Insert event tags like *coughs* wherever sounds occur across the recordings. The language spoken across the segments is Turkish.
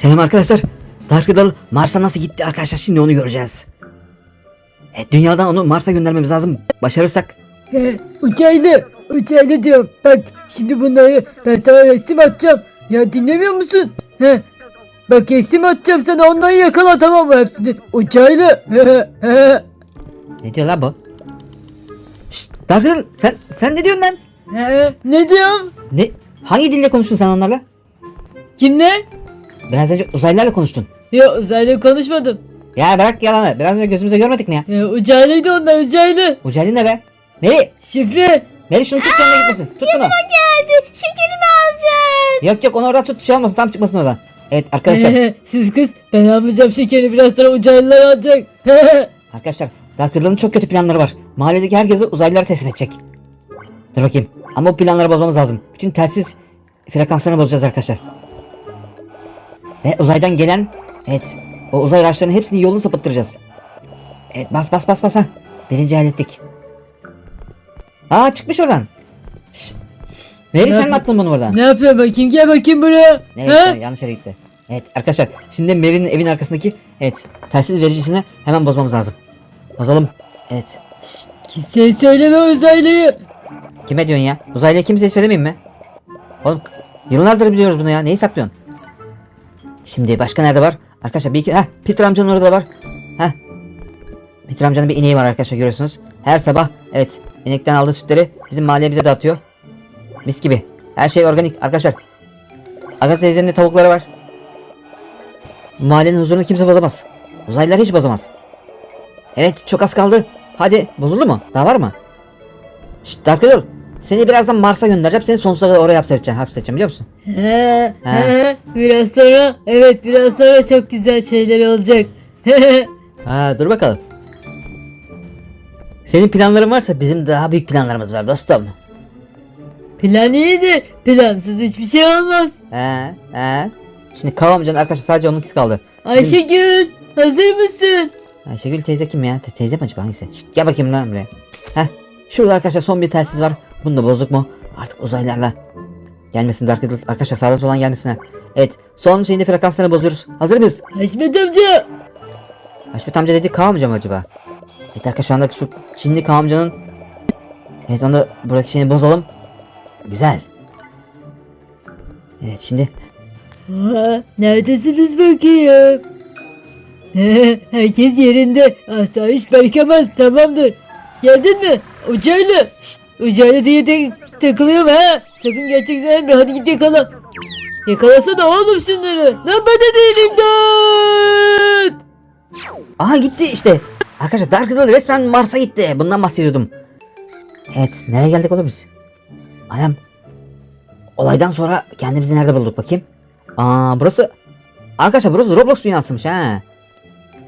Selam arkadaşlar. Dark Riddle Mars'a nasıl gitti arkadaşlar şimdi onu göreceğiz. Evet dünyadan onu Mars'a göndermemiz lazım. Başarırsak He, uçaylı, uçaylı diyorum. Bak şimdi bunları ben sana resim atacağım. Ya dinlemiyor musun? He. Bak resim atacağım sana onları yakala tamam mı hepsini? Uçaylı. Ne diyor lan bu? Şşt Dark Riddle sen, sen ne diyorsun lan? he. Ne diyorum? Ne? Hangi dille konuştun sen onlarla? Kimle? Biraz önce uzaylılarla konuştun. Ya uzaylı konuşmadım. Ya bırak yalanı. Biraz önce gözümüze görmedik mi ya? Ya uçaylıydı onlar. Ucaylı ne be? Meri! Şifre. Meri şunu tut yanına gitmesin. Tut bunu. geldi. Şekerimi alacak. Yok yok onu oradan tut şey olmasın tam çıkmasın oradan. Evet arkadaşlar. *laughs* Siz kız ben almayacağım şekeri biraz sonra uçaylılar alacak. *laughs* Arkadaşlar Dark çok kötü planları var. Mahalledeki herkesi uzaylılara teslim edecek. Dur bakayım. Ama bu planları bozmamız lazım. Bütün telsiz frekanslarını bozacağız arkadaşlar. Ve uzaydan gelen evet o uzay araçlarının hepsini yolunu sapıttıracağız. Evet bas bas bas bas ha. Birinci hallettik. Aa çıkmış oradan. Mary Ne sen mi attın bunu oradan? ne yapıyor bakayım gel bakayım buraya. Nereye He? gitti? Yanlış yere gitti. Evet arkadaşlar şimdi Mary'nin evin arkasındaki evet telsiz vericisini hemen bozmamız lazım. Bozalım. Evet. Kimseye söyleme uzaylıyı. Kime diyorsun ya? Uzaylıya kimseye söylemeyeyim mi? Oğlum yıllardır biliyoruz bunu ya. Neyi saklıyorsun? Şimdi başka nerede var? Arkadaşlar bir iki... Heh Peter amcanın orada da var. Heh. Peter amcanın bir ineği var arkadaşlar görüyorsunuz. Her sabah evet inekten aldığı sütleri bizim mahalleye bize dağıtıyor. Mis gibi. Her şey organik arkadaşlar. Agatha teyzenin de tavukları var. Mahallenin huzurunu kimse bozamaz. Uzaylılar hiç bozamaz. Evet çok az kaldı. Hadi bozuldu mu? Daha var mı? Şşt Dark. Seni birazdan Mars'a göndereceğim. Seni sonsuza kadar oraya hapsedeceğim. Hapsedeceğim biliyor musun? He, He. he, biraz sonra evet biraz sonra çok güzel şeyler olacak. Ha dur bakalım. Senin planların varsa bizim daha büyük planlarımız var dostum. Plan iyidir. Plansız hiçbir şey olmaz. He he. Şimdi Kav amcanın arkadaşlar sadece onun kız kaldı. Ayşegül hazır mısın? Ayşegül teyze kim ya? Te- teyze mi acaba hangisi? Şşt gel bakayım lan buraya. Heh. Şurada arkadaşlar son bir telsiz var. Bunu da bozduk mu? Artık uzaylılarla. Gelmesin Dark Riddle. Arkadaşlar sağdan soldan gelmesinler. Evet. Son şeyinde frekanslarını bozuyoruz. Hazır mıyız? Haşmet amca. Haşmet amca dedi Kaan amca mı acaba? Evet arkadaşlar şu anda şu Çinli Kaan amcanın Evet onu da buradaki şeyini bozalım. Güzel. Evet şimdi Aa, neredesiniz bakayım? He, Herkes yerinde. Asayiş Berkemal tamamdır. Geldin mi? Ucaylı. Şşt, ucaylı diye de takılıyorum ha. Sakın gerçek zannetme. Hadi git yakala. Yakalasana oğlum şunları. Lan bana değil imdat. Aha gitti işte. Arkadaşlar Dark Riddle resmen Mars'a gitti. Bundan bahsediyordum. Evet nereye geldik oğlum biz? Anam. Olaydan sonra kendimizi nerede bulduk bakayım? Aa burası Arkadaşlar burası Roblox dünyasıymış ha.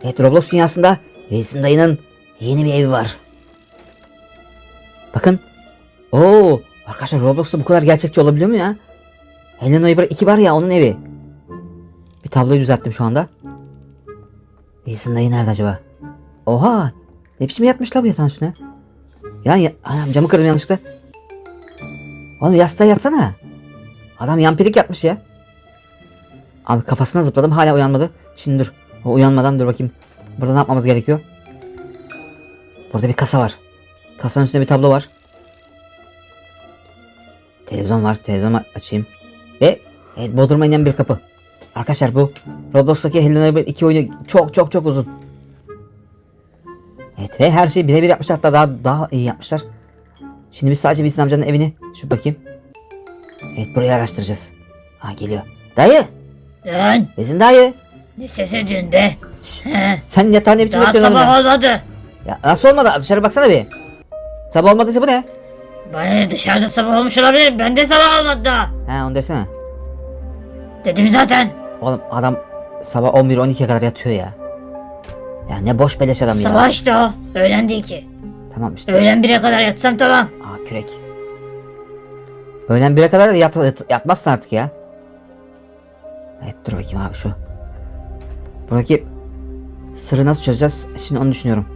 Evet Roblox dünyasında Wilson dayının yeni bir evi var. Bakın. Oo arkadaşlar Roblox'ta bu kadar gerçekçi olabiliyor mu ya? Helen Oyber 2 var ya onun evi. Bir tabloyu düzelttim şu anda. Wilson dayı nerede acaba? Oha! Ne biçim yatmış la bu yatağın üstüne? Ya, ya anam camı kırdım yanlışlıkla. Oğlum yastığa yatsana. Adam yampirik yatmış ya. Abi kafasına zıpladım hala uyanmadı. Şimdi dur. O uyanmadan dur bakayım. Burada ne yapmamız gerekiyor? Burada bir kasa var. Kasanın üstünde bir tablo var. Televizyon var. Televizyonu açayım. Ve evet, Bodrum'a inen bir kapı. Arkadaşlar bu Roblox'taki Helena Neighbor 2 oyunu çok çok çok uzun. Evet ve her şeyi birebir yapmışlar hatta daha daha iyi yapmışlar. Şimdi biz sadece Wilson amcanın evini şu bakayım. Evet burayı araştıracağız. Ha geliyor. Dayı! Lan Wilson dayı! ne ses ediyorsun be? He, sen yatağın ne biçim daha yatıyorsun sabah olmadı. ya? Nasıl olmadı? Dışarı baksana bir. Sabah olmadıysa bu ne? Bana dışarıda sabah olmuş olabilir. Bende sabah olmadı daha. Ha onu desene. Dedim zaten. Oğlum adam sabah 11-12'ye kadar yatıyor ya. Ya ne boş beleş adam ya. Sabah işte o. Öğlen değil ki. Tamam işte. Öğlen 1'e kadar yatsam tamam. Aa kürek. Öğlen 1'e kadar da yat, yat- yatmazsın artık ya. Evet dur bakayım abi şu. Buradaki sırrı nasıl çözeceğiz? Şimdi onu düşünüyorum.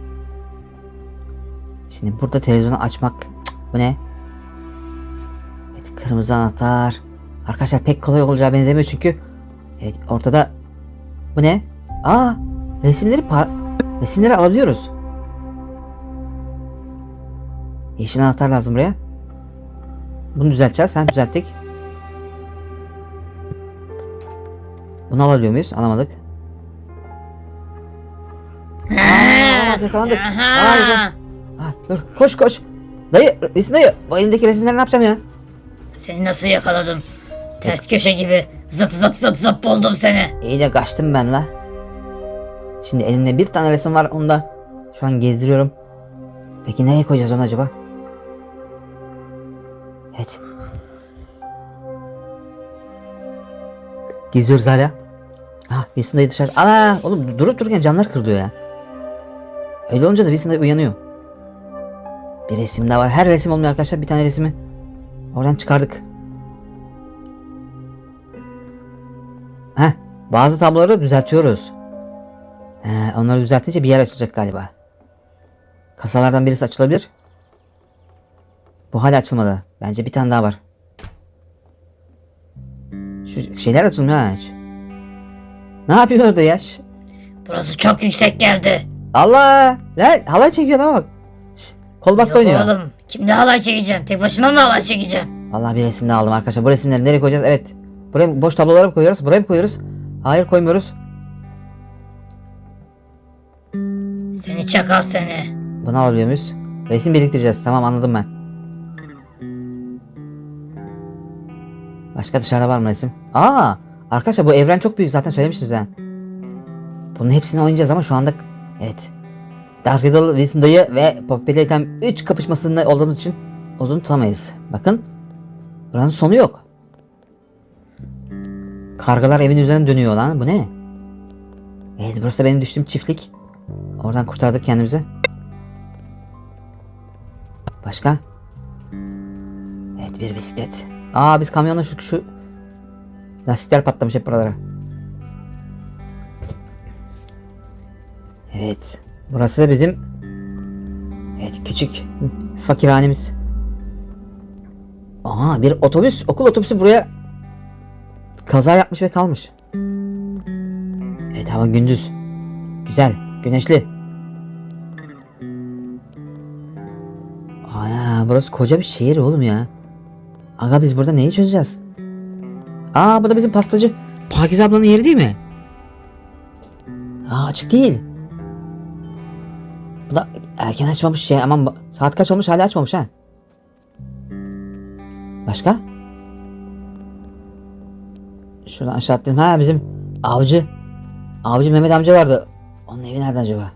Şimdi burada televizyonu açmak. Cık, bu ne? Kırmızı anahtar. Arkadaşlar pek kolay olacağı benzemiyor çünkü Evet ortada Bu ne? Aa resimleri par resimleri alabiliyoruz. Yeşil anahtar lazım buraya. Bunu düzelteceğiz. Sen düzelttik. Bunu alabiliyor muyuz? Alamadık. Aa, yakalandık. Aa, dur. Koş koş. Dayı, Resim dayı. Bu elimdeki resimleri ne yapacağım ya? Seni nasıl yakaladım? Ters köşe gibi zıp zıp zıp zıp buldum seni. İyi de kaçtım ben la. Şimdi elimde bir tane resim var onu da şu an gezdiriyorum. Peki nereye koyacağız onu acaba? Evet. Geziyoruz hala. Ah Wilson dayı dışarı. Ana oğlum durup dururken camlar kırılıyor ya. Öyle olunca da Wilson dayı uyanıyor. Bir resim daha var. Her resim olmuyor arkadaşlar. Bir tane resmi oradan çıkardık. Heh, bazı tabloları da düzeltiyoruz. He, onları düzeltince bir yer açılacak galiba. Kasalardan birisi açılabilir. Bu hala açılmadı. Bence bir tane daha var. Şu şeyler açılmıyor ha hiç. Ne yapıyor orada ya? Şş, Burası çok yüksek geldi. Allah! Lan halay çekiyor adama bak. Kol bastı oynuyor. oğlum. Kimle halay çekeceğim? Tek başıma mı halay çekeceğim? Allah bir resim daha aldım arkadaşlar. Bu resimleri nereye koyacağız? Evet. Buraya boş tablolara mı koyuyoruz? Buraya mı koyuyoruz? Hayır koymuyoruz. Seni çakal seni. Bunu alabiliyor muyuz? Resim biriktireceğiz. Tamam anladım ben. Başka dışarıda var mı resim? Aa! Arkadaşlar bu evren çok büyük zaten söylemiştim size. Bunun hepsini oynayacağız ama şu anda evet. Dark Riddle, Wilson dayı ve Poppy Playtime 3 kapışmasında olduğumuz için uzun tutamayız. Bakın. Buranın sonu yok. Kargalar evin üzerine dönüyor lan. Bu ne? Evet burası benim düştüğüm çiftlik. Oradan kurtardık kendimizi. Başka? Evet bir bisiklet. Aa biz kamyonla şu, şu lastikler patlamış hep buralara. Evet. Burası da bizim Evet küçük fakirhanemiz. Aha bir otobüs okul otobüsü buraya kaza yapmış ve kalmış. Evet hava gündüz. Güzel güneşli. Ana burası koca bir şehir oğlum ya. Aga biz burada neyi çözeceğiz? Aa bu da bizim pastacı. Pakize ablanın yeri değil mi? Aa açık değil. Erken açmamış şey aman saat kaç olmuş hala açmamış ha. Başka? Şuradan aşağı atlayalım. Ha bizim avcı. Avcı Mehmet amca vardı. Onun evi nerede acaba?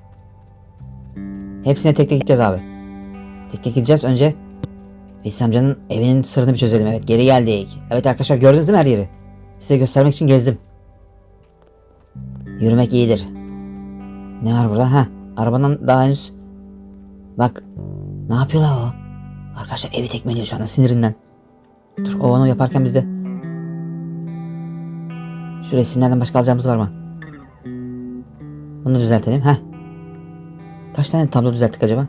Hepsine tek tek gideceğiz abi. Tek tek gideceğiz önce. Veys amcanın evinin sırrını bir çözelim. Evet geri geldik. Evet arkadaşlar gördünüz değil mi her yeri? Size göstermek için gezdim. Yürümek iyidir. Ne var burada? Ha, arabanın daha henüz... Bak. Ne yapıyorlar o? Arkadaşlar evi tekmeliyor şu anda sinirinden. Dur o onu yaparken biz. Şu resimlerden başka alacağımız var mı? Bunu da düzeltelim. Ha. Kaç tane tablo düzelttik acaba?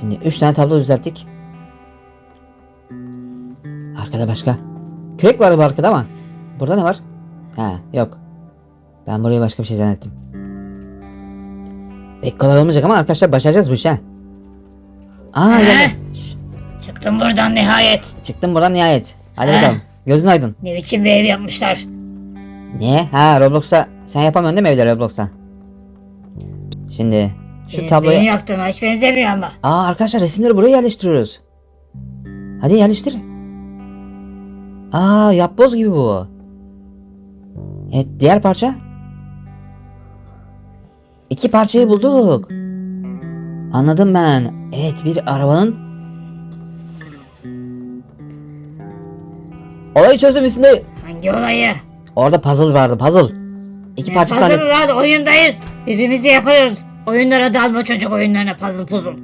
Şimdi 3 tane tablo düzelttik. Arkada başka. Kürek vardı bu arkada ama. Burada ne var? Ha yok. Ben burayı başka bir şey zannettim. Pek kolay olmayacak ama arkadaşlar başaracağız bu ha. Aa He? geldi. Şş, Çıktım buradan nihayet. çıktım buradan nihayet. Hadi He? bakalım. Gözün aydın. Ne biçim bir ev yapmışlar. Niye? Ha Roblox'ta sen yapamıyorsun değil mi evde Roblox'ta? Şimdi şu Benim, tabloyu... benim yaptığıma hiç benzemiyor ama. Aa arkadaşlar resimleri buraya yerleştiriyoruz. Hadi yerleştir. Aa yapboz gibi bu. Evet diğer parça. İki parçayı bulduk. Anladım ben. Evet bir arabanın. Olayı çözdüm üstünde. Hangi olayı? Orada puzzle vardı puzzle. İki Ne parçası puzzle lan oyundayız. Birbirimizi yapıyoruz. Oyunlara dalma çocuk oyunlarına puzzle puzzle.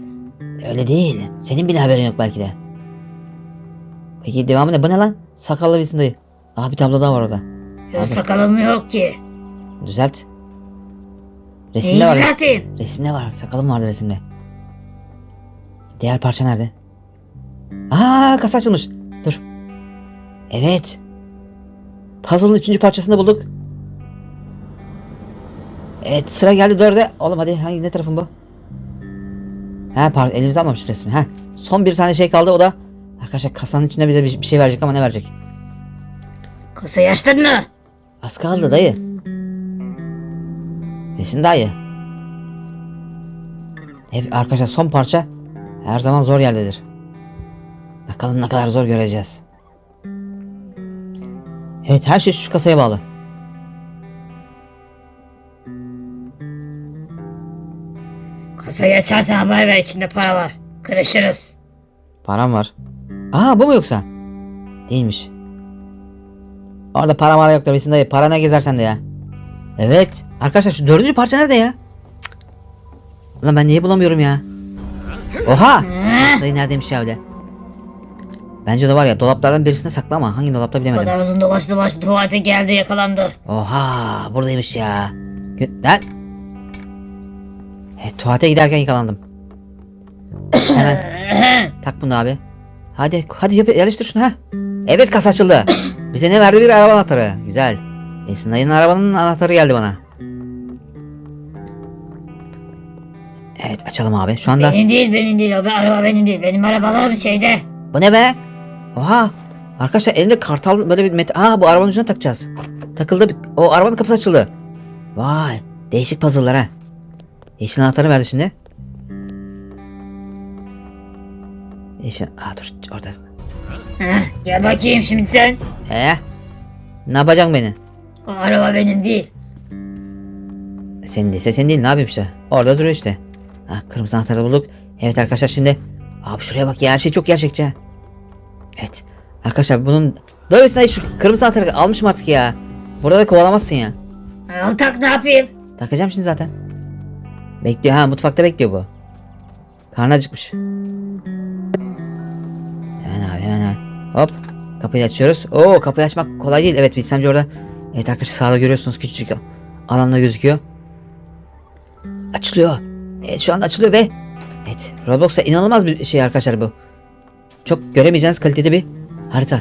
Öyle değil. Senin bile haberin yok belki de. Peki devamı ne? Bu ne lan? Sakallı birisi dayı. Aa bir tablo daha var orada. Yok sakalım yok ki. Düzelt. Neyi Resimde var. düzelteyim? Resimde var. Sakalım vardı resimde. Diğer parça nerede? Aa kasa açılmış. Dur. Evet. Puzzle'ın üçüncü parçasını da bulduk. Evet sıra geldi dörde. Oğlum hadi hangi ne tarafın bu? He par elimize almamış resmi. He. Son bir tane şey kaldı o da. Arkadaşlar kasanın içinde bize bir, bir şey verecek ama ne verecek? Kasayı açtın mı? Az kaldı dayı. Besin dayı. Hep arkadaşlar son parça her zaman zor yerdedir. Bakalım ne kadar zor göreceğiz. Evet her şey şu kasaya bağlı. Kasayı açarsan haber ver içinde para var. Kırışırız. Param var. Aa bu mu yoksa? Değilmiş. Orada para mara yoktur Besin dayı. Para ne gezersen de ya. Evet. Arkadaşlar şu dördüncü parça nerede ya? Cık. Ulan ben niye bulamıyorum ya? Oha! Dayı neredeymiş ya öyle? Bence de var ya dolaplardan birisinde saklı ama hangi dolapta Bu bilemedim. kadar uzun dolaştı dolaştı tuvalete geldi yakalandı. Oha buradaymış ya. Gö- Lan. Evet tuvalete giderken yakalandım. Hemen *coughs* tak bunu abi. Hadi hadi yap yerleştir şunu ha. Evet kasa açıldı. Bize ne verdi bir araba anahtarı. Güzel. Esin dayının arabanın anahtarı geldi bana. Evet açalım abi. Şu anda benim değil benim değil be, araba benim değil. Benim arabalarım şeyde. Bu ne be? Oha! Arkadaşlar elinde kartal böyle bir met... Aa bu arabanın ucuna takacağız. Takıldı. bir- O arabanın kapısı açıldı. Vay! Değişik puzzle'lar ha. Yeşil anahtarı verdi şimdi. Yeşil... Aa dur orada. Heh, gel bakayım şimdi sen. Ee? Ne yapacaksın beni? O araba benim değil. Senin değilse senin değil ne yapayım işte. Orada duruyor işte. Ha kırmızı anahtarı bulduk. Evet arkadaşlar şimdi. Abi şuraya bak ya her şey çok gerçekçi ha. Evet. Arkadaşlar bunun... Doğrusu şu kırmızı anahtarı almışım artık ya. Burada da kovalamazsın ya. Al tak ne yapayım? Takacağım şimdi zaten. Bekliyor ha mutfakta bekliyor bu. Karnı acıkmış. Hemen abi hemen abi. Hop kapıyı açıyoruz. Oo kapıyı açmak kolay değil. Evet Wilson'cı orada. Evet arkadaşlar sağda görüyorsunuz küçücük alanda gözüküyor. Açılıyor. Evet şu anda açılıyor ve Evet Roblox'a inanılmaz bir şey arkadaşlar bu. Çok göremeyeceğiniz kalitede bir harita.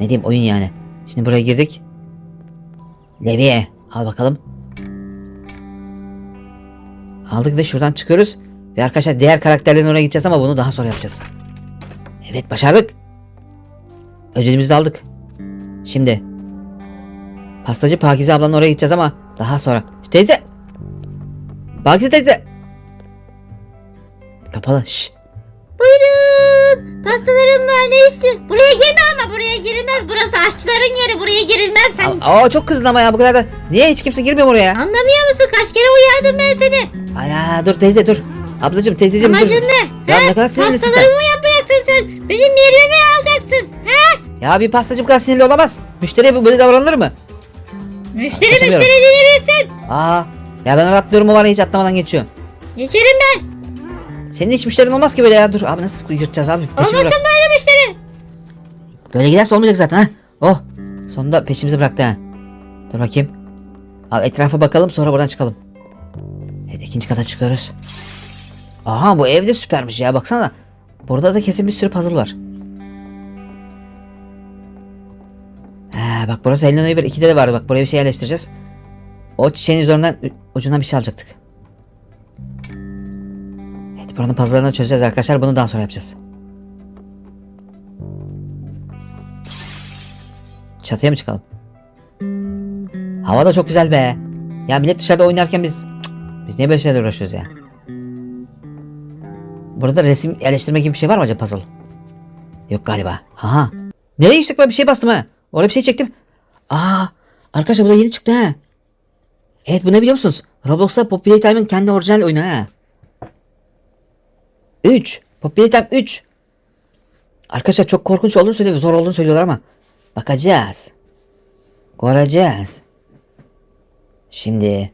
Ne diyeyim oyun yani. Şimdi buraya girdik. Leviye al bakalım. Aldık ve şuradan çıkıyoruz. Ve arkadaşlar diğer karakterlerin oraya gideceğiz ama bunu daha sonra yapacağız. Evet başardık. Ödülümüzü de aldık. Şimdi. Pastacı Pakize ablanın oraya gideceğiz ama daha sonra. Teyze. Pakize teyze. Kapalı. Şş. Buyurun. Pastalarım var ne istiyorsun? Buraya girme ama buraya girilmez. Burası aşçıların yeri buraya girilmez. Sen Aa, çok kızdın ama ya bu kadar da. Niye hiç kimse girmiyor oraya? anlamıyor musun? Kaç kere uyardım ben seni. Ay ya, dur teyze dur. Ablacım teyzeciğim dur. Amacın ne? Ya ne kadar sinirlisin sen. Pastalarımı yapacaksın sen. Benim yerime alacaksın? He? Ya bir pastacı bu kadar sinirli olamaz. Müşteriye bu böyle davranılır mı? Müşteri müşteri dinlemesin. Aa, ya ben atlıyorum o var hiç atlamadan geçiyor. Geçerim ben. Senin hiç müşterin olmaz ki böyle ya. Dur abi nasıl yırtacağız abi? Peşimi Olmasın bırak. böyle müşteri. Böyle giderse olmayacak zaten ha. Oh. Sonunda peşimizi bıraktı ha. Dur bakayım. Abi etrafa bakalım sonra buradan çıkalım. Evet ikinci kata çıkıyoruz. Aha bu ev de süpermiş ya baksana. Burada da kesin bir sürü puzzle var. He bak burası Helena Neighbor 2'de de vardı bak buraya bir şey yerleştireceğiz. O çiçeğin üzerinden ucundan bir şey alacaktık. Buranın puzzle'larını çözeceğiz arkadaşlar bunu daha sonra yapacağız. Çatıya mı çıkalım? Hava da çok güzel be. Ya millet dışarıda oynarken biz biz niye böyle şeylerle uğraşıyoruz ya? Burada resim yerleştirme gibi bir şey var mı acaba puzzle? Yok galiba. Aha. Nereye geçtik ben bir şey bastım ha. Orada bir şey çektim. Aa, arkadaşlar bu da yeni çıktı ha. Evet bu ne biliyor musunuz? Roblox'ta Pop Playtime'ın kendi orijinal oyunu ha. 3. Pop Playtime 3. Arkadaşlar çok korkunç olduğunu söylüyor, zor olduğunu söylüyorlar ama bakacağız. Göreceğiz. Şimdi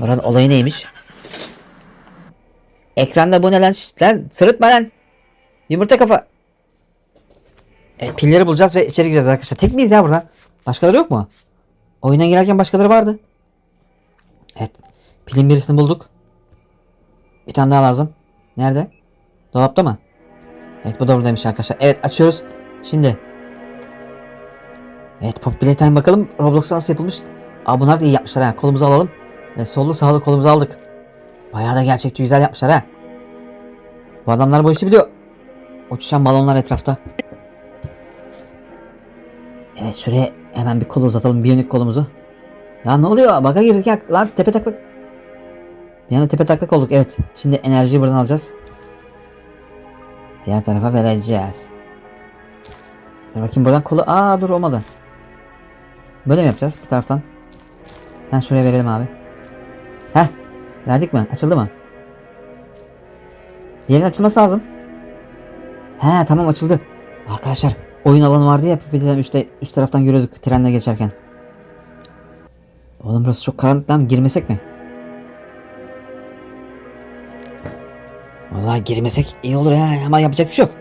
Oranın olayı neymiş? Ekranda bu ne lan? Şşt lan sırıtma lan. Yumurta kafa. Evet pilleri bulacağız ve içeri gireceğiz arkadaşlar. Tek miyiz ya burada? Başkaları yok mu? Oyuna girerken başkaları vardı. Evet. Pilin birisini bulduk. Bir tane daha lazım. Nerede? Dolapta mı? Evet bu da buradaymış arkadaşlar. Evet açıyoruz. Şimdi. Evet Pop Playtime bakalım Roblox'ta nasıl yapılmış. Aa bunlar da iyi yapmışlar ha. Kolumuzu alalım. Evet sollu sağlı kolumuzu aldık. Bayağı da gerçekçi güzel yapmışlar ha. Bu adamlar bu işi biliyor. Uçuşan balonlar etrafta. Evet şuraya hemen bir kol uzatalım. Biyonik kolumuzu. Lan ne oluyor? Baga girdik ya. Lan tepe taklak. Bir anda tepe taklak olduk. Evet. Şimdi enerjiyi buradan alacağız. Diğer tarafa vereceğiz. Dur bakayım buradan kolu. Aa dur olmadı. Böyle mi yapacağız bu taraftan? Ha şuraya verelim abi. Heh. Verdik mi? Açıldı mı? Yerin açılması lazım. He tamam açıldı. Arkadaşlar oyun alanı vardı ya PPT'den üstte üst taraftan görüyorduk trenle geçerken. Oğlum burası çok karanlık lan girmesek mi? Vallahi girmesek iyi olur ha ama yapacak bir şey yok.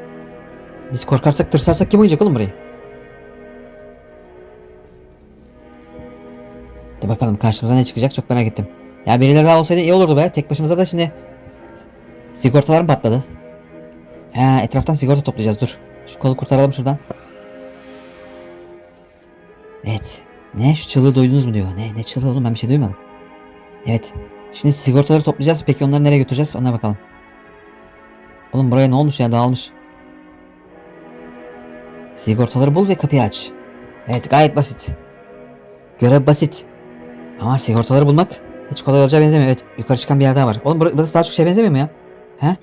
Biz korkarsak tırsarsak kim oynayacak oğlum burayı? Dur bakalım karşımıza ne çıkacak çok merak ettim. Ya birileri daha olsaydı iyi olurdu be. Tek başımıza da şimdi sigortalarım patladı. Ha etraftan sigorta toplayacağız dur. Şu kolu kurtaralım şuradan. Evet. Ne şu çığlığı duydunuz mu diyor. Ne ne çığlığı oğlum ben bir şey duymadım. Evet. Şimdi sigortaları toplayacağız. Peki onları nereye götüreceğiz? Ona bakalım. Oğlum buraya ne olmuş ya dağılmış. Sigortaları bul ve kapıyı aç. Evet gayet basit. Görev basit. Ama sigortaları bulmak hiç kolay olacağı benzemiyor. Evet yukarı çıkan bir yer daha var. Oğlum bur- burası daha çok şey benzemiyor mu ya? He?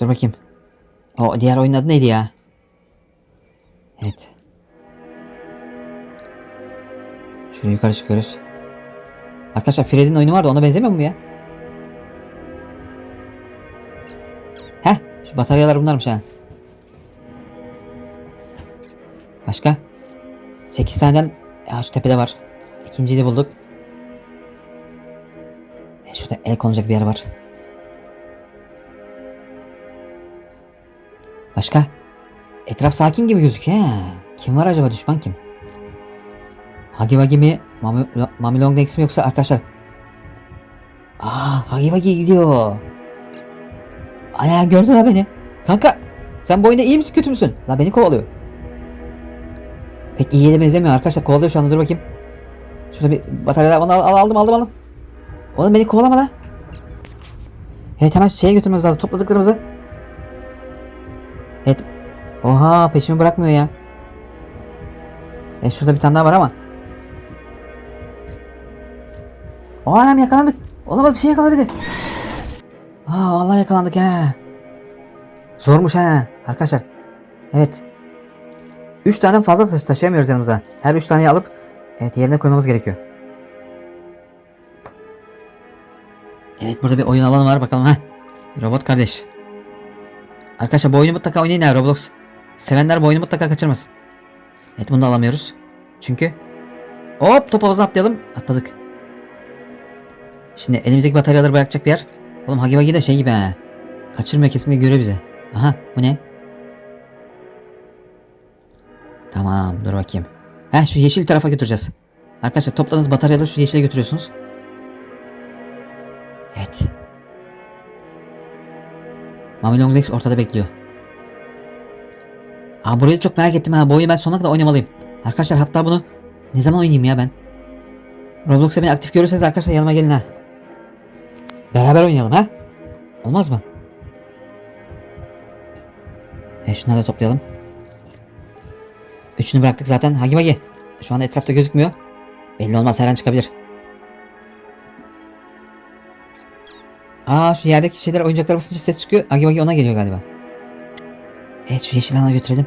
Dur bakayım. O diğer oyunun adı neydi ya? Evet. Şöyle yukarı çıkıyoruz. Arkadaşlar Freddy'nin oyunu vardı ona benzemiyor mu ya? Bataryalar bunlarmış ha. Başka? 8 taneden ya şu tepede var. İkinciyi de bulduk. E, şurada el konacak bir yer var. Başka? Etraf sakin gibi gözüküyor ha. Kim var acaba düşman kim? Hagi Wagi mi? Mami, Mami Long mi yoksa arkadaşlar? Aa Hagi Wagi gidiyor. Ana gördün ha beni. Kanka sen bu oyunda iyi misin kötü müsün? La beni kovalıyor. Pek iyiye de benzemiyor arkadaşlar kovalıyor şu anda dur bakayım. Şurada bir batarya al, al, aldım aldım aldım. Oğlum beni kovalama la. Evet hemen şeye götürmemiz lazım topladıklarımızı. Evet. Oha peşimi bırakmıyor ya. E şurada bir tane daha var ama. O anam yakalandık. Olamaz bir şey yakaladı. Aa vallahi yakalandık ha. Zormuş ha arkadaşlar. Evet. 3 tane fazla taşı taşıyamıyoruz yanımıza. Her 3 taneyi alıp evet yerine koymamız gerekiyor. Evet burada bir oyun alanı var bakalım ha. Robot kardeş. Arkadaşlar bu oyunu mutlaka oynayın ya Roblox. Sevenler bu oyunu mutlaka kaçırmasın. Evet bunu da alamıyoruz. Çünkü hop top havuzuna atlayalım. Atladık. Şimdi elimizdeki bataryaları bırakacak bir yer. Oğlum Hagi Wagi de şey gibi ha. Kaçırmıyor kesinlikle görüyor bizi. Aha bu ne? Tamam dur bakayım. Heh şu yeşil tarafa götüreceğiz. Arkadaşlar topladığınız bataryaları şu yeşile götürüyorsunuz. Evet. Mami Long Legs ortada bekliyor. Aa burayı çok merak ettim ha. Bu oyunu ben sonuna kadar oynamalıyım. Arkadaşlar hatta bunu ne zaman oynayayım ya ben? Roblox'a beni aktif görürseniz arkadaşlar yanıma gelin ha. Beraber oynayalım ha. Olmaz mı? E şunları da toplayalım. Üçünü bıraktık zaten. Hagi Wagi. Şu anda etrafta gözükmüyor. Belli olmaz her an çıkabilir. Aa şu yerdeki şeyler oyuncaklar basınca ses çıkıyor. Hagi Wagi ona geliyor galiba. Evet şu yeşil alana götürelim.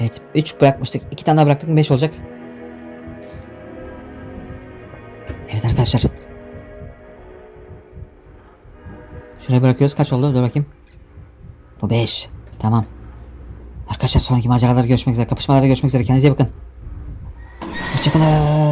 Evet 3 bırakmıştık. 2 tane daha bıraktık mı 5 olacak. Evet arkadaşlar. Şuraya bırakıyoruz. Kaç oldu? Dur bakayım. Bu 5. Tamam. Arkadaşlar sonraki maceralarda görüşmek üzere. Kapışmalarda görüşmek üzere. Kendinize iyi bakın. Hoşçakalın.